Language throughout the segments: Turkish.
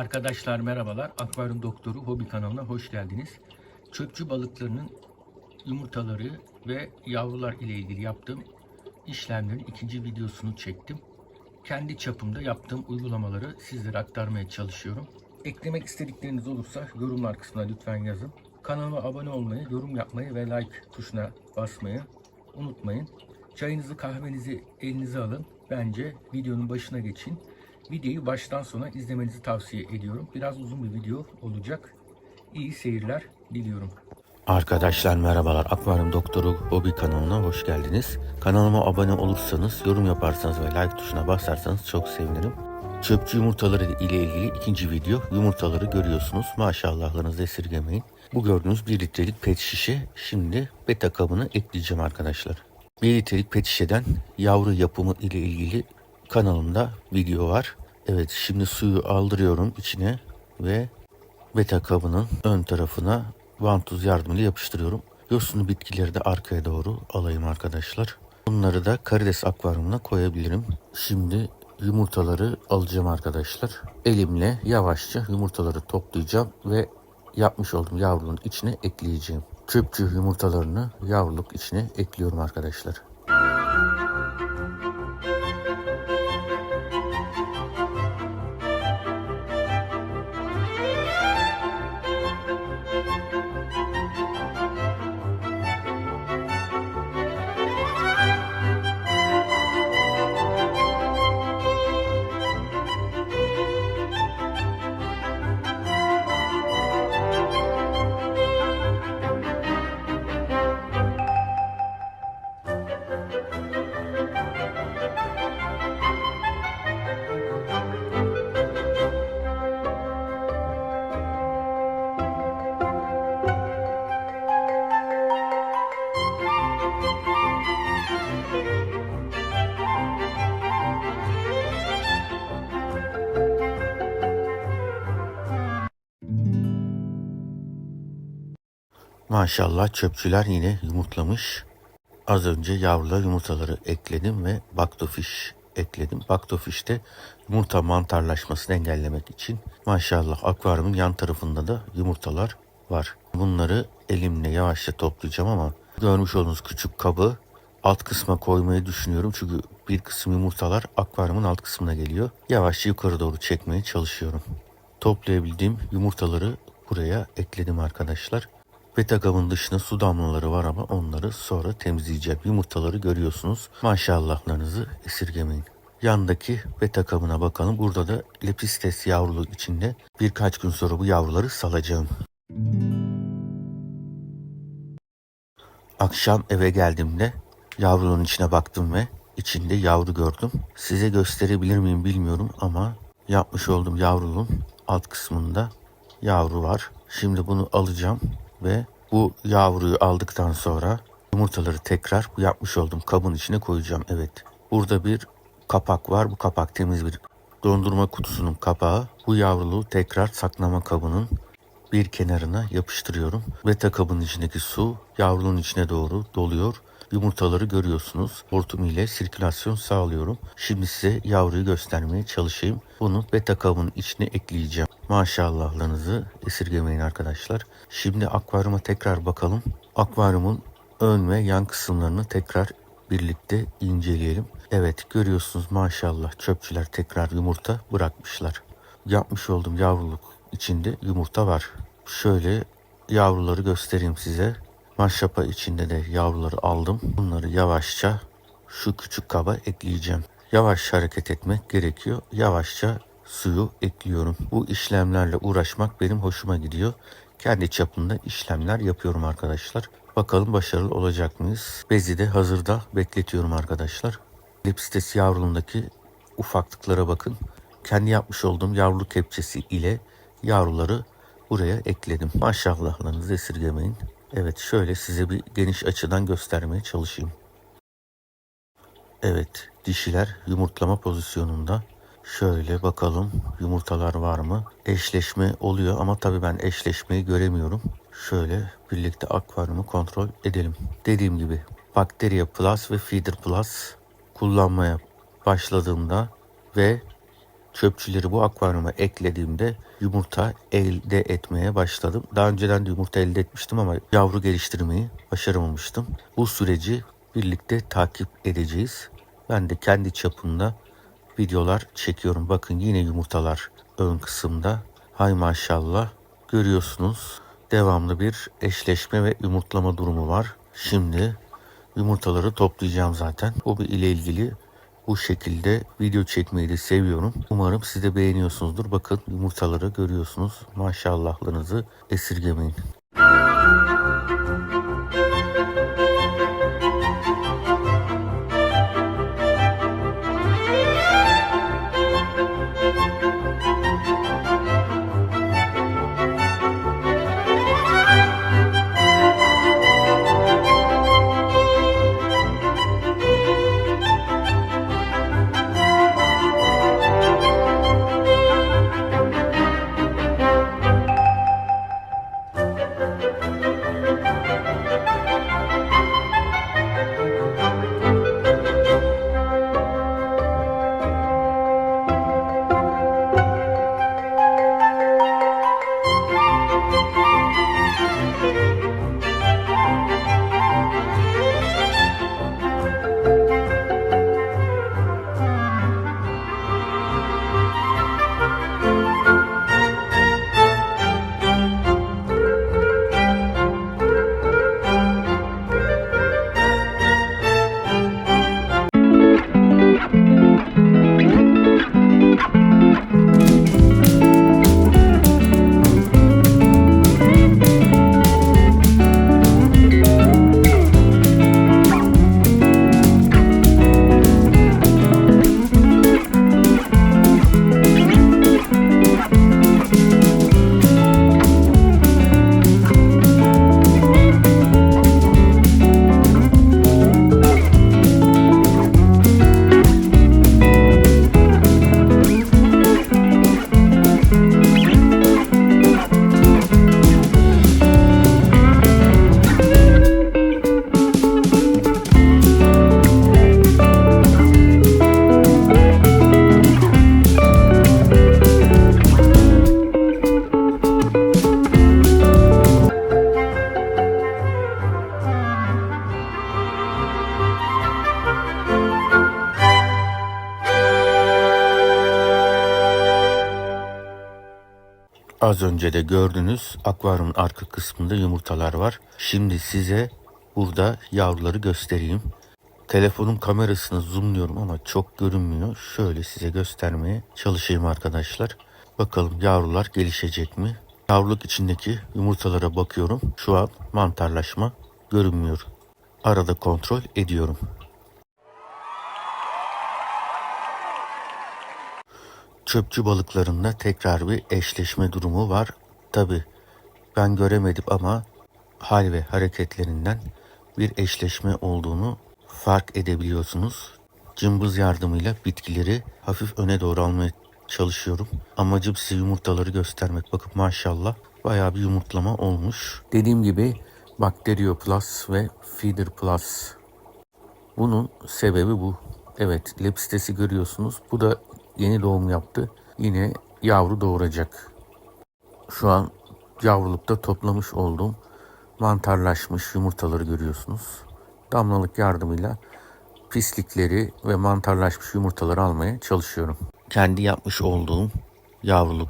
Arkadaşlar merhabalar. Akvaryum Doktoru Hobi kanalına hoş geldiniz. Çöpçü balıklarının yumurtaları ve yavrular ile ilgili yaptığım işlemlerin ikinci videosunu çektim. Kendi çapımda yaptığım uygulamaları sizlere aktarmaya çalışıyorum. Eklemek istedikleriniz olursa yorumlar kısmına lütfen yazın. Kanalıma abone olmayı, yorum yapmayı ve like tuşuna basmayı unutmayın. Çayınızı kahvenizi elinize alın. Bence videonun başına geçin. Videoyu baştan sona izlemenizi tavsiye ediyorum. Biraz uzun bir video olacak. İyi seyirler diliyorum. Arkadaşlar merhabalar. Akvaryum Doktoru Hobi kanalına hoş geldiniz. Kanalıma abone olursanız, yorum yaparsanız ve like tuşuna basarsanız çok sevinirim. Çöpçü yumurtaları ile ilgili ikinci video. Yumurtaları görüyorsunuz. Maşallahlarınızı esirgemeyin. Bu gördüğünüz 1 litrelik pet şişe. Şimdi beta kabını ekleyeceğim arkadaşlar. 1 litrelik pet şişeden yavru yapımı ile ilgili kanalımda video var. Evet şimdi suyu aldırıyorum içine ve beta kabının ön tarafına vantuz yardımıyla yapıştırıyorum. Yosunlu bitkileri de arkaya doğru alayım arkadaşlar. Bunları da karides akvaryumuna koyabilirim. Şimdi yumurtaları alacağım arkadaşlar. Elimle yavaşça yumurtaları toplayacağım ve yapmış olduğum yavruluğun içine ekleyeceğim. Çöpçü yumurtalarını yavruluk içine ekliyorum arkadaşlar. Maşallah çöpçüler yine yumurtlamış. Az önce yavrular yumurtaları ekledim ve baktofiş ekledim. Baktofiş de yumurta mantarlaşmasını engellemek için. Maşallah akvaryumun yan tarafında da yumurtalar var. Bunları elimle yavaşça toplayacağım ama görmüş olduğunuz küçük kabı alt kısma koymayı düşünüyorum. Çünkü bir kısım yumurtalar akvaryumun alt kısmına geliyor. Yavaşça yukarı doğru çekmeye çalışıyorum. Toplayabildiğim yumurtaları buraya ekledim arkadaşlar. Beta kabın dışında su damlaları var ama onları sonra temizleyeceğim. Yumurtaları görüyorsunuz. Maşallahlarınızı esirgemeyin. Yandaki beta kabına bakalım. Burada da lepistes yavruluğu içinde birkaç gün sonra bu yavruları salacağım. Akşam eve geldiğimde yavruluğun içine baktım ve içinde yavru gördüm. Size gösterebilir miyim bilmiyorum ama yapmış olduğum yavruluğun alt kısmında yavru var. Şimdi bunu alacağım ve bu yavruyu aldıktan sonra yumurtaları tekrar bu yapmış olduğum kabın içine koyacağım. Evet. Burada bir kapak var. Bu kapak temiz bir dondurma kutusunun kapağı. Bu yavruluğu tekrar saklama kabının bir kenarına yapıştırıyorum. Beta kabının içindeki su yavruluğun içine doğru doluyor. Yumurtaları görüyorsunuz. Hortum ile sirkülasyon sağlıyorum. Şimdi size yavruyu göstermeye çalışayım. Bunu beta kabının içine ekleyeceğim. Maşallahlarınızı esirgemeyin arkadaşlar. Şimdi akvaryuma tekrar bakalım. Akvaryumun ön ve yan kısımlarını tekrar birlikte inceleyelim. Evet görüyorsunuz maşallah çöpçüler tekrar yumurta bırakmışlar. Yapmış olduğum yavruluk içinde yumurta var. Şöyle yavruları göstereyim size. Maşrapa içinde de yavruları aldım. Bunları yavaşça şu küçük kaba ekleyeceğim. Yavaş hareket etmek gerekiyor. Yavaşça suyu ekliyorum. Bu işlemlerle uğraşmak benim hoşuma gidiyor. Kendi çapında işlemler yapıyorum arkadaşlar. Bakalım başarılı olacak mıyız? Bezi de hazırda bekletiyorum arkadaşlar. Lepistes yavruluğundaki ufaklıklara bakın. Kendi yapmış olduğum yavru kepçesi ile yavruları buraya ekledim. Maşallahlarınızı esirgemeyin. Evet şöyle size bir geniş açıdan göstermeye çalışayım. Evet dişiler yumurtlama pozisyonunda. Şöyle bakalım yumurtalar var mı? Eşleşme oluyor ama tabii ben eşleşmeyi göremiyorum. Şöyle birlikte akvaryumu kontrol edelim. Dediğim gibi Bacteria Plus ve Feeder Plus kullanmaya başladığımda ve çöpçüleri bu akvaryuma eklediğimde yumurta elde etmeye başladım. Daha önceden de yumurta elde etmiştim ama yavru geliştirmeyi başaramamıştım. Bu süreci birlikte takip edeceğiz. Ben de kendi çapımda videolar çekiyorum. Bakın yine yumurtalar ön kısımda. Hay maşallah görüyorsunuz. Devamlı bir eşleşme ve yumurtlama durumu var. Şimdi yumurtaları toplayacağım zaten. O bir ile ilgili bu şekilde video çekmeyi de seviyorum. Umarım siz de beğeniyorsunuzdur. Bakın yumurtaları görüyorsunuz. Maşallahlarınızı esirgemeyin. Az önce de gördünüz akvaryumun arka kısmında yumurtalar var. Şimdi size burada yavruları göstereyim. Telefonun kamerasını zoomluyorum ama çok görünmüyor. Şöyle size göstermeye çalışayım arkadaşlar. Bakalım yavrular gelişecek mi? Yavruluk içindeki yumurtalara bakıyorum. Şu an mantarlaşma görünmüyor. Arada kontrol ediyorum. Çöpçü balıklarında tekrar bir eşleşme durumu var. Tabi ben göremedim ama hal ve hareketlerinden bir eşleşme olduğunu fark edebiliyorsunuz. Cımbız yardımıyla bitkileri hafif öne doğru almaya çalışıyorum. Amacım size yumurtaları göstermek. Bakın maşallah bayağı bir yumurtlama olmuş. Dediğim gibi Bacterio Plus ve Feeder Plus. Bunun sebebi bu. Evet lepistesi görüyorsunuz. Bu da yeni doğum yaptı. Yine yavru doğuracak. Şu an yavrulukta toplamış olduğum mantarlaşmış yumurtaları görüyorsunuz. Damlalık yardımıyla pislikleri ve mantarlaşmış yumurtaları almaya çalışıyorum. Kendi yapmış olduğum yavruluk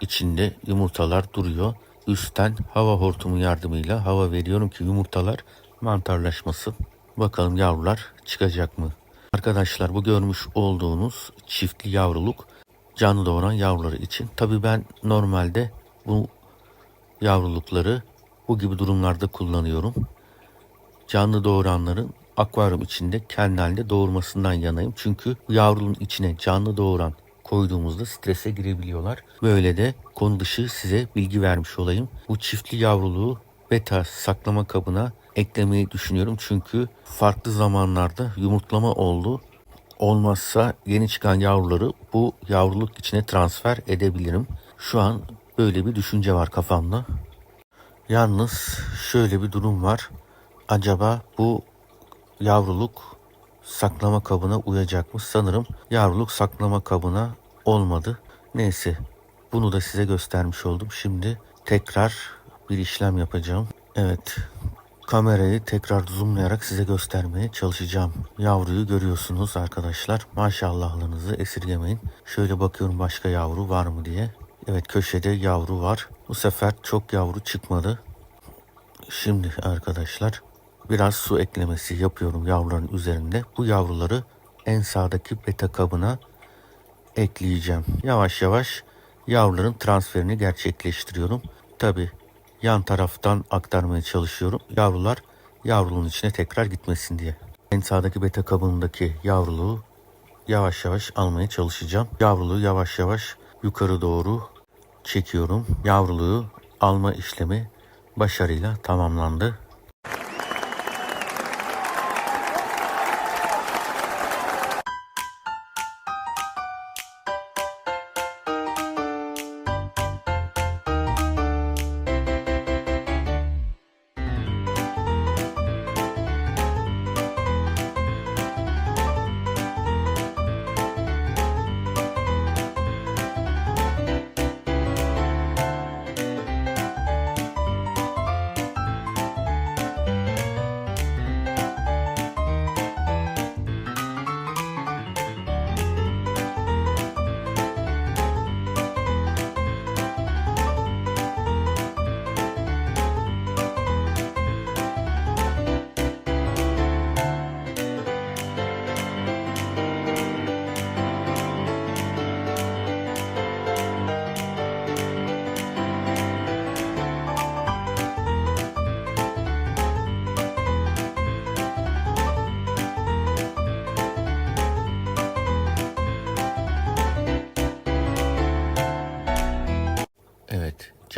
içinde yumurtalar duruyor. Üstten hava hortumu yardımıyla hava veriyorum ki yumurtalar mantarlaşmasın. Bakalım yavrular çıkacak mı? Arkadaşlar bu görmüş olduğunuz çiftli yavruluk canlı doğuran yavruları için. Tabii ben normalde bu yavrulukları bu gibi durumlarda kullanıyorum. Canlı doğuranların akvaryum içinde kendi halinde doğurmasından yanayım. Çünkü yavrunun içine canlı doğuran koyduğumuzda strese girebiliyorlar. Böyle de konu dışı size bilgi vermiş olayım. Bu çiftli yavruluğu beta saklama kabına eklemeyi düşünüyorum. Çünkü farklı zamanlarda yumurtlama oldu. Olmazsa yeni çıkan yavruları bu yavruluk içine transfer edebilirim. Şu an böyle bir düşünce var kafamda. Yalnız şöyle bir durum var. Acaba bu yavruluk saklama kabına uyacak mı? Sanırım yavruluk saklama kabına olmadı. Neyse bunu da size göstermiş oldum. Şimdi tekrar bir işlem yapacağım. Evet kamerayı tekrar zoomlayarak size göstermeye çalışacağım. Yavruyu görüyorsunuz arkadaşlar. Maşallahlığınızı esirgemeyin. Şöyle bakıyorum başka yavru var mı diye. Evet köşede yavru var. Bu sefer çok yavru çıkmadı. Şimdi arkadaşlar biraz su eklemesi yapıyorum yavruların üzerinde. Bu yavruları en sağdaki beta kabına ekleyeceğim. Yavaş yavaş yavruların transferini gerçekleştiriyorum. Tabi yan taraftan aktarmaya çalışıyorum. Yavrular yavruluğun içine tekrar gitmesin diye. En sağdaki beta kabındaki yavruluğu yavaş yavaş almaya çalışacağım. Yavruluğu yavaş yavaş yukarı doğru çekiyorum. Yavruluğu alma işlemi başarıyla tamamlandı.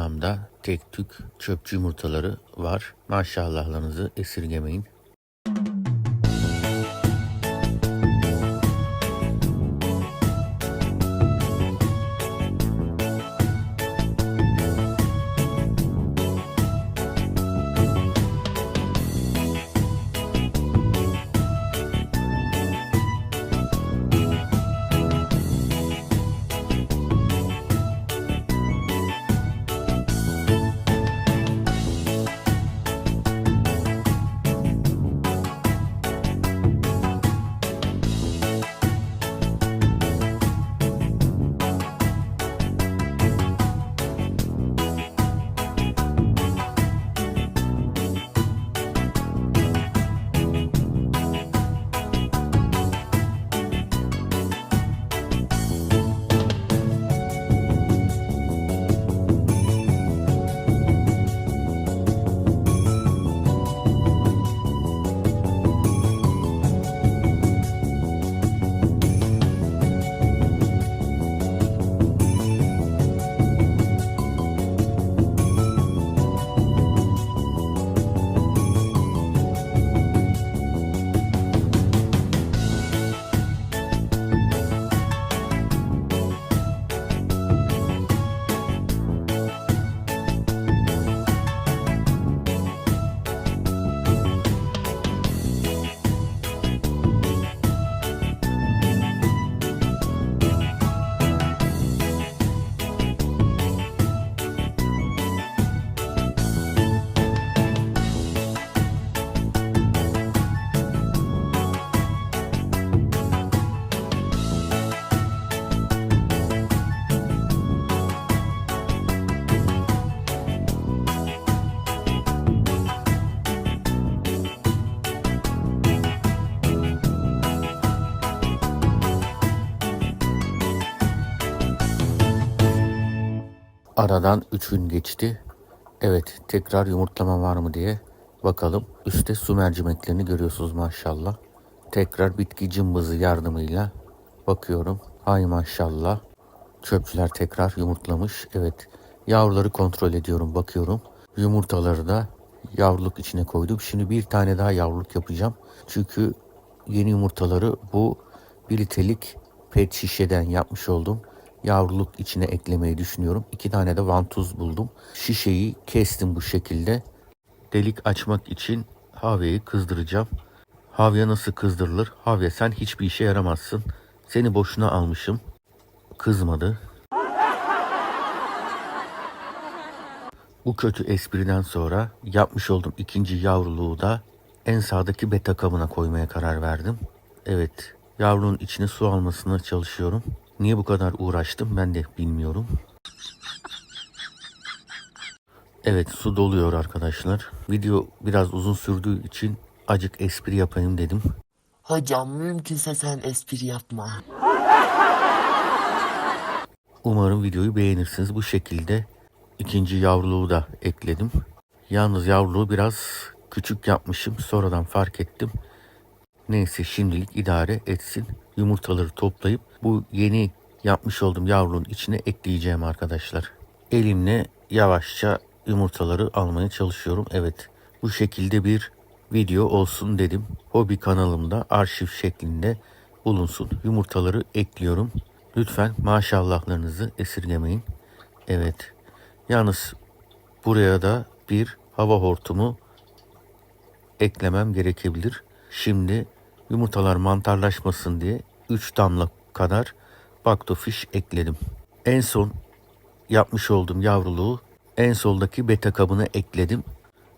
Camda tek tük çöpçü yumurtaları var. Maşallahlarınızı esirgemeyin. Aradan 3 gün geçti. Evet tekrar yumurtlama var mı diye bakalım. Üste su mercimeklerini görüyorsunuz maşallah. Tekrar bitki cımbızı yardımıyla bakıyorum. Hay maşallah. Çöpçüler tekrar yumurtlamış. Evet yavruları kontrol ediyorum bakıyorum. Yumurtaları da yavruluk içine koydum. Şimdi bir tane daha yavruluk yapacağım. Çünkü yeni yumurtaları bu 1 litrelik pet şişeden yapmış oldum. Yavruluk içine eklemeyi düşünüyorum. İki tane de vantuz buldum. Şişeyi kestim bu şekilde. Delik açmak için Havya'yı kızdıracağım. Havya nasıl kızdırılır? Havya sen hiçbir işe yaramazsın. Seni boşuna almışım. kızmadı. Bu kötü espriden sonra yapmış olduğum ikinci yavruluğu da en sağdaki beta kabına koymaya karar verdim. Evet, yavrunun içine su almasına çalışıyorum. Niye bu kadar uğraştım ben de bilmiyorum. Evet, su doluyor arkadaşlar. Video biraz uzun sürdüğü için acık espri yapayım dedim. Hocam mümkünse sen espri yapma. Umarım videoyu beğenirsiniz. Bu şekilde ikinci yavruluğu da ekledim. Yalnız yavruluğu biraz küçük yapmışım. Sonradan fark ettim. Neyse şimdilik idare etsin. Yumurtaları toplayıp bu yeni yapmış olduğum yavruluğun içine ekleyeceğim arkadaşlar. Elimle yavaşça yumurtaları almaya çalışıyorum. Evet bu şekilde bir video olsun dedim. Hobi kanalımda arşiv şeklinde bulunsun. Yumurtaları ekliyorum. Lütfen maşallahlarınızı esirgemeyin. Evet. Yalnız buraya da bir hava hortumu eklemem gerekebilir. Şimdi yumurtalar mantarlaşmasın diye 3 damla kadar baktofiş ekledim. En son yapmış olduğum yavruluğu en soldaki beta kabına ekledim.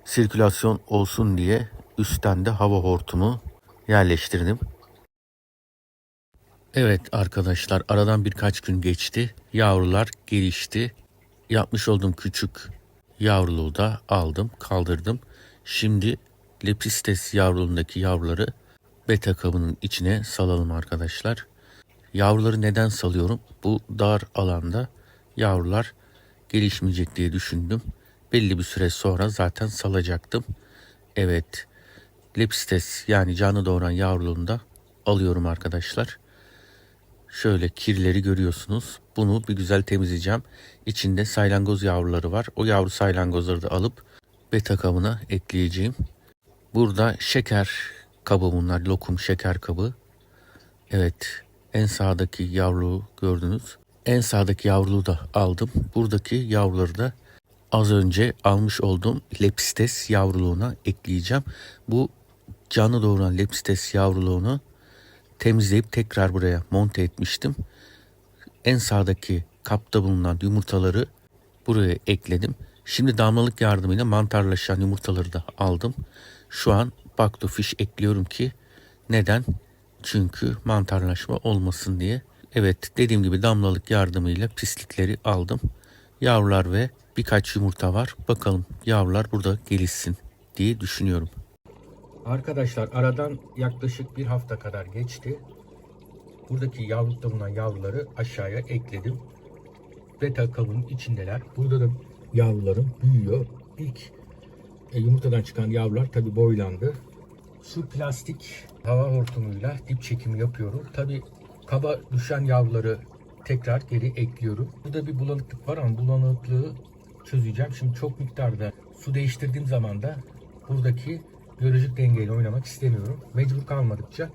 Sirkülasyon olsun diye üstten de hava hortumu yerleştirdim. Evet arkadaşlar aradan birkaç gün geçti. Yavrular gelişti. Yapmış olduğum küçük yavruluğu da aldım, kaldırdım. Şimdi lepistes yavruluğundaki yavruları beta kabının içine salalım arkadaşlar. Yavruları neden salıyorum? Bu dar alanda yavrular gelişmeyecek diye düşündüm. Belli bir süre sonra zaten salacaktım. Evet. Lepistes yani canlı doğuran yavruluğunu da alıyorum arkadaşlar. Şöyle kirleri görüyorsunuz. Bunu bir güzel temizleyeceğim. İçinde saylangoz yavruları var. O yavru saylangozları da alıp beta kabına ekleyeceğim. Burada şeker kabı bunlar. Lokum şeker kabı. Evet. En sağdaki yavruyu gördünüz. En sağdaki yavruluğu da aldım. Buradaki yavruları da az önce almış olduğum lepistes yavruluğuna ekleyeceğim. Bu canlı doğuran lepistes yavruluğunu temizleyip tekrar buraya monte etmiştim. En sağdaki kapta bulunan yumurtaları buraya ekledim. Şimdi damlalık yardımıyla mantarlaşan yumurtaları da aldım. Şu an baktofiş ekliyorum ki neden? Çünkü mantarlaşma olmasın diye. Evet dediğim gibi damlalık yardımıyla pislikleri aldım. Yavrular ve birkaç yumurta var. Bakalım yavrular burada gelişsin diye düşünüyorum. Arkadaşlar aradan yaklaşık bir hafta kadar geçti. Buradaki yavrulukta bulunan yavruları aşağıya ekledim. Beta kabının içindeler. Burada da yavrularım büyüyor. İlk e, yumurtadan çıkan yavrular tabi boylandı. Şu plastik hava hortumuyla dip çekimi yapıyorum. Tabi kaba düşen yavruları tekrar geri ekliyorum. Burada bir bulanıklık var ama bulanıklığı çözeceğim. Şimdi çok miktarda su değiştirdiğim zaman da buradaki biyolojik dengeyle oynamak istemiyorum. Mecbur kalmadıkça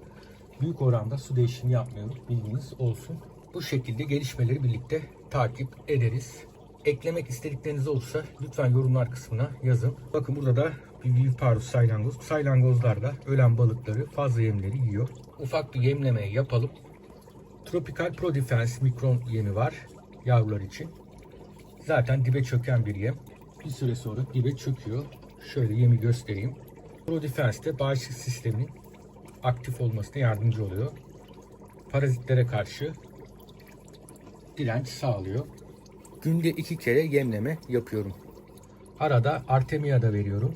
büyük oranda su değişimi yapmıyorum. Bilginiz olsun. Bu şekilde gelişmeleri birlikte takip ederiz. Eklemek istedikleriniz olursa lütfen yorumlar kısmına yazın. Bakın burada da bir Viviparus saylangoz. Saylangozlar da ölen balıkları fazla yemleri yiyor. Ufak bir yemleme yapalım. Tropical Pro Defense mikron yemi var yavrular için. Zaten dibe çöken bir yem. Bir süre sonra dibe çöküyor. Şöyle yemi göstereyim. Pro Defense de bağışıklık sisteminin aktif olmasına yardımcı oluyor. Parazitlere karşı direnç sağlıyor. Günde iki kere yemleme yapıyorum. Arada Artemia da veriyorum.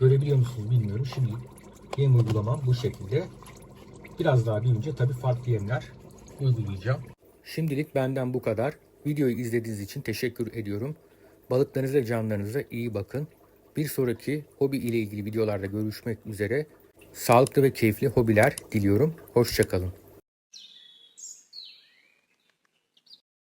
Görebiliyor musunuz bilmiyorum. Şimdi yem uygulamam bu şekilde. Biraz daha büyüyünce tabii farklı yemler uygulayacağım. Şimdilik benden bu kadar. Videoyu izlediğiniz için teşekkür ediyorum. Balıklarınıza, canlarınıza iyi bakın. Bir sonraki hobi ile ilgili videolarda görüşmek üzere. Sağlıklı ve keyifli hobiler diliyorum. Hoşçakalın.